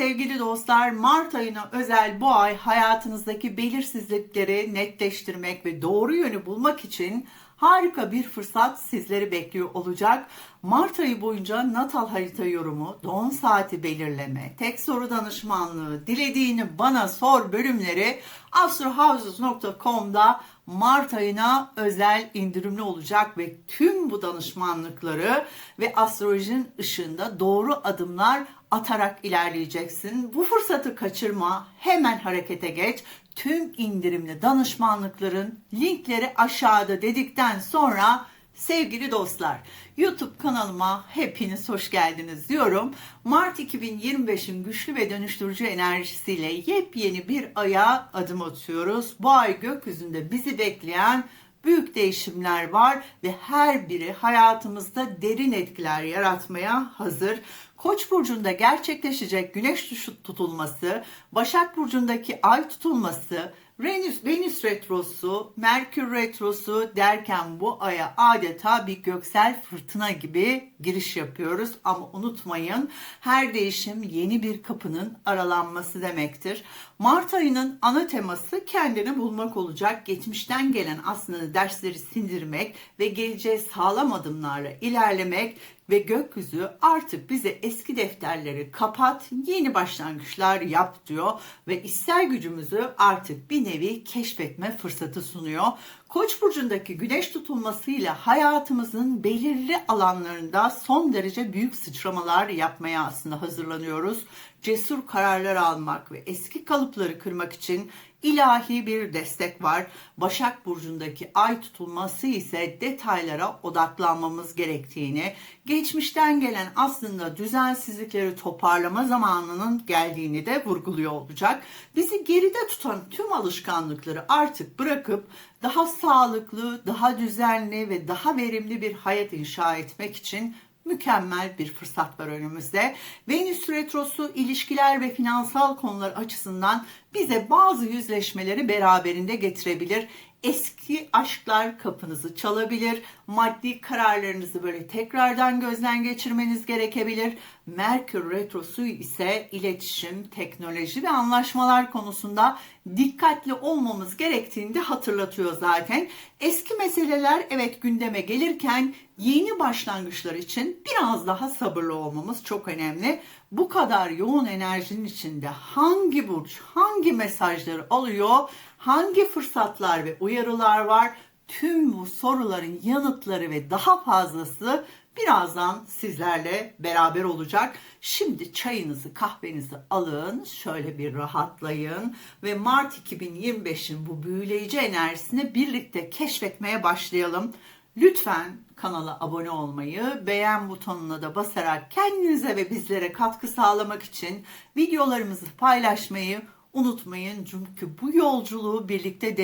sevgili dostlar. Mart ayına özel bu ay hayatınızdaki belirsizlikleri netleştirmek ve doğru yönü bulmak için harika bir fırsat sizleri bekliyor olacak. Mart ayı boyunca natal harita yorumu, doğum saati belirleme, tek soru danışmanlığı, dilediğini bana sor bölümleri astrohouses.com'da Mart ayına özel indirimli olacak ve tüm bu danışmanlıkları ve astrolojinin ışığında doğru adımlar atarak ilerleyeceksin. Bu fırsatı kaçırma, hemen harekete geç. Tüm indirimli danışmanlıkların linkleri aşağıda dedikten sonra Sevgili dostlar, YouTube kanalıma hepiniz hoş geldiniz diyorum. Mart 2025'in güçlü ve dönüştürücü enerjisiyle yepyeni bir aya adım atıyoruz. Bu ay gökyüzünde bizi bekleyen büyük değişimler var ve her biri hayatımızda derin etkiler yaratmaya hazır. Koç burcunda gerçekleşecek güneş tutulması, Başak burcundaki ay tutulması, Venüs, Venüs retrosu, Merkür retrosu derken bu aya adeta bir göksel fırtına gibi giriş yapıyoruz. Ama unutmayın her değişim yeni bir kapının aralanması demektir. Mart ayının ana teması kendini bulmak olacak. Geçmişten gelen aslında dersleri sindirmek ve geleceğe sağlam adımlarla ilerlemek ve gökyüzü artık bize eski defterleri kapat, yeni başlangıçlar yap diyor ve ister gücümüzü artık bir nevi keşfetme fırsatı sunuyor. Koç burcundaki güneş tutulmasıyla hayatımızın belirli alanlarında son derece büyük sıçramalar yapmaya aslında hazırlanıyoruz. Cesur kararlar almak ve eski kalıpları kırmak için ilahi bir destek var. Başak Burcu'ndaki ay tutulması ise detaylara odaklanmamız gerektiğini, geçmişten gelen aslında düzensizlikleri toparlama zamanının geldiğini de vurguluyor olacak. Bizi geride tutan tüm alışkanlıkları artık bırakıp daha sağlıklı, daha düzenli ve daha verimli bir hayat inşa etmek için mükemmel bir fırsat var önümüzde. Venüs retrosu ilişkiler ve finansal konular açısından bize bazı yüzleşmeleri beraberinde getirebilir eski aşklar kapınızı çalabilir. Maddi kararlarınızı böyle tekrardan gözden geçirmeniz gerekebilir. Merkür Retrosu ise iletişim, teknoloji ve anlaşmalar konusunda dikkatli olmamız gerektiğini de hatırlatıyor zaten. Eski meseleler evet gündeme gelirken yeni başlangıçlar için biraz daha sabırlı olmamız çok önemli. Bu kadar yoğun enerjinin içinde hangi burç, hangi mesajları alıyor, hangi fırsatlar ve uyarılar var? Tüm bu soruların yanıtları ve daha fazlası birazdan sizlerle beraber olacak. Şimdi çayınızı, kahvenizi alın, şöyle bir rahatlayın ve Mart 2025'in bu büyüleyici enerjisini birlikte keşfetmeye başlayalım. Lütfen kanala abone olmayı, beğen butonuna da basarak kendinize ve bizlere katkı sağlamak için videolarımızı paylaşmayı unutmayın. Çünkü bu yolculuğu birlikte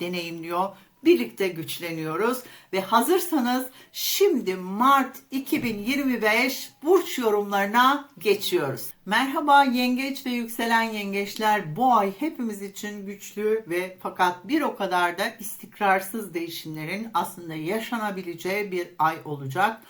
deneyimliyor birlikte güçleniyoruz ve hazırsanız şimdi Mart 2025 burç yorumlarına geçiyoruz. Merhaba yengeç ve yükselen yengeçler bu ay hepimiz için güçlü ve fakat bir o kadar da istikrarsız değişimlerin aslında yaşanabileceği bir ay olacak.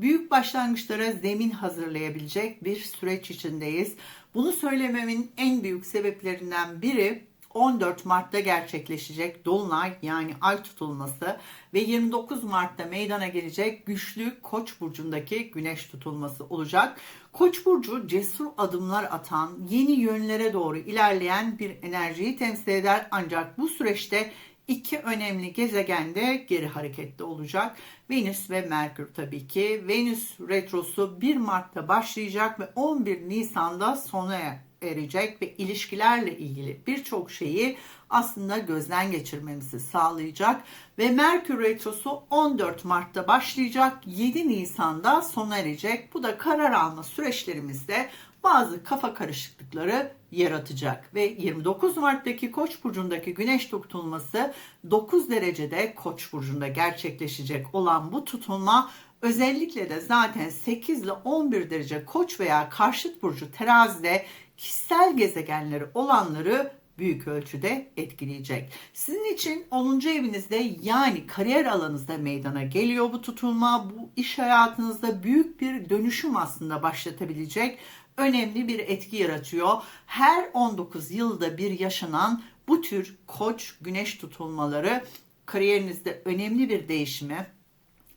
Büyük başlangıçlara zemin hazırlayabilecek bir süreç içindeyiz. Bunu söylememin en büyük sebeplerinden biri 14 Mart'ta gerçekleşecek Dolunay yani ay tutulması ve 29 Mart'ta meydana gelecek güçlü Koç burcundaki güneş tutulması olacak. Koç burcu cesur adımlar atan, yeni yönlere doğru ilerleyen bir enerjiyi temsil eder ancak bu süreçte iki önemli gezegen de geri hareketli olacak. Venüs ve Merkür tabii ki. Venüs retrosu 1 Mart'ta başlayacak ve 11 Nisan'da sona erecek ve ilişkilerle ilgili birçok şeyi aslında gözden geçirmemizi sağlayacak ve Merkür Retrosu 14 Mart'ta başlayacak 7 Nisan'da sona erecek. Bu da karar alma süreçlerimizde bazı kafa karışıklıkları yaratacak ve 29 Mart'taki Koç burcundaki güneş tutulması 9 derecede Koç burcunda gerçekleşecek olan bu tutulma özellikle de zaten 8 ile 11 derece Koç veya karşıt burcu terazide kişisel gezegenleri olanları büyük ölçüde etkileyecek. Sizin için 10. evinizde yani kariyer alanınızda meydana geliyor bu tutulma. Bu iş hayatınızda büyük bir dönüşüm aslında başlatabilecek önemli bir etki yaratıyor. Her 19 yılda bir yaşanan bu tür koç güneş tutulmaları kariyerinizde önemli bir değişimi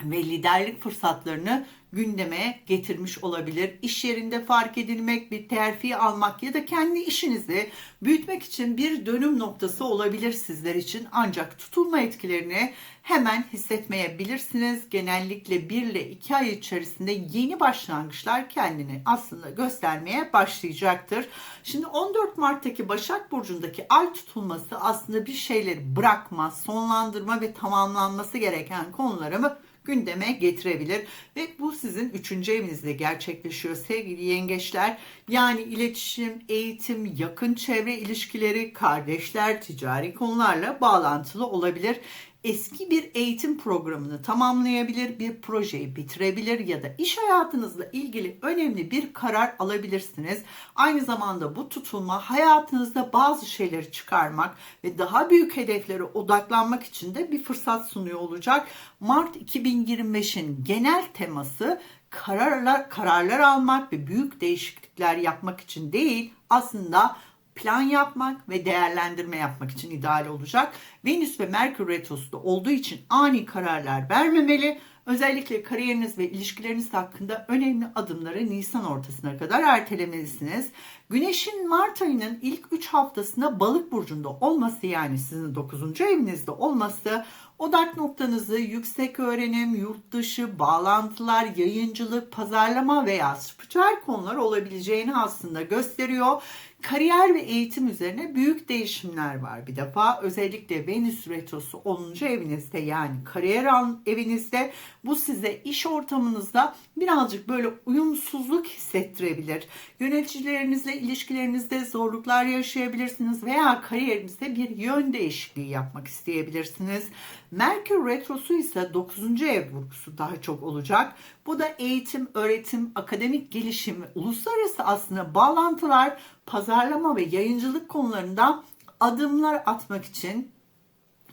ve liderlik fırsatlarını gündeme getirmiş olabilir. İş yerinde fark edilmek, bir terfi almak ya da kendi işinizi büyütmek için bir dönüm noktası olabilir sizler için. Ancak tutulma etkilerini hemen hissetmeyebilirsiniz. Genellikle 1 ile 2 ay içerisinde yeni başlangıçlar kendini aslında göstermeye başlayacaktır. Şimdi 14 Mart'taki Başak Burcu'ndaki ay tutulması aslında bir şeyleri bırakma, sonlandırma ve tamamlanması gereken konuları mı gündeme getirebilir ve bu sizin üçüncü evinizde gerçekleşiyor sevgili yengeçler. Yani iletişim, eğitim, yakın çevre ilişkileri, kardeşler, ticari konularla bağlantılı olabilir eski bir eğitim programını tamamlayabilir, bir projeyi bitirebilir ya da iş hayatınızla ilgili önemli bir karar alabilirsiniz. Aynı zamanda bu tutulma hayatınızda bazı şeyleri çıkarmak ve daha büyük hedeflere odaklanmak için de bir fırsat sunuyor olacak. Mart 2025'in genel teması kararlar kararlar almak ve büyük değişiklikler yapmak için değil, aslında plan yapmak ve değerlendirme yapmak için ideal olacak. Venüs ve Merkür retrosu da olduğu için ani kararlar vermemeli. Özellikle kariyeriniz ve ilişkileriniz hakkında önemli adımları Nisan ortasına kadar ertelemelisiniz. Güneşin Mart ayının ilk 3 haftasında balık burcunda olması yani sizin 9. evinizde olması odak noktanızı yüksek öğrenim, yurt dışı, bağlantılar, yayıncılık, pazarlama veya spiritüel konular olabileceğini aslında gösteriyor. Kariyer ve eğitim üzerine büyük değişimler var bir defa. Özellikle Venüs retrosu 10. evinizde yani kariyer evinizde bu size iş ortamınızda birazcık böyle uyumsuzluk hissettirebilir. Yöneticilerinizle ilişkilerinizde zorluklar yaşayabilirsiniz veya kariyerinizde bir yön değişikliği yapmak isteyebilirsiniz. Merkür retrosu ise 9. ev vurgusu daha çok olacak. Bu da eğitim, öğretim, akademik gelişim ve uluslararası aslında bağlantılar, pazarlama ve yayıncılık konularında adımlar atmak için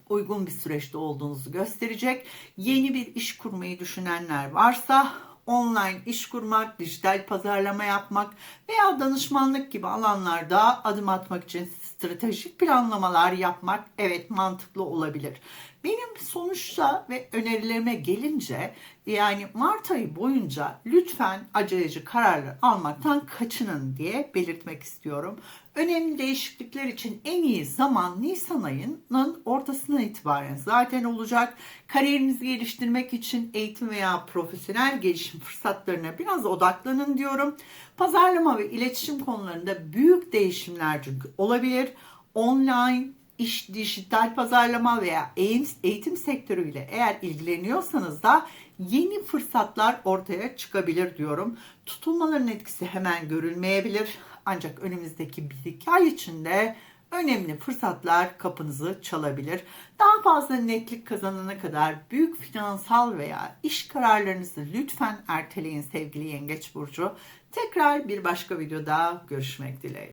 uygun bir süreçte olduğunuzu gösterecek. Yeni bir iş kurmayı düşünenler varsa online iş kurmak, dijital pazarlama yapmak veya danışmanlık gibi alanlarda adım atmak için stratejik planlamalar yapmak evet mantıklı olabilir. Benim sonuçta ve önerilerime gelince yani Mart ayı boyunca lütfen aceleci kararlar almaktan kaçının diye belirtmek istiyorum. Önemli değişiklikler için en iyi zaman Nisan ayının ortasından itibaren zaten olacak. Kariyerinizi geliştirmek için eğitim veya profesyonel gelişim fırsatlarına biraz odaklanın diyorum. Pazarlama ve iletişim konularında büyük değişimler çünkü olabilir. Online iş, dijital pazarlama veya eğitim sektörüyle eğer ilgileniyorsanız da yeni fırsatlar ortaya çıkabilir diyorum. Tutulmaların etkisi hemen görülmeyebilir. Ancak önümüzdeki 1-2 ay içinde önemli fırsatlar kapınızı çalabilir. Daha fazla netlik kazanana kadar büyük finansal veya iş kararlarınızı lütfen erteleyin sevgili Yengeç Burcu. Tekrar bir başka videoda görüşmek dileğiyle.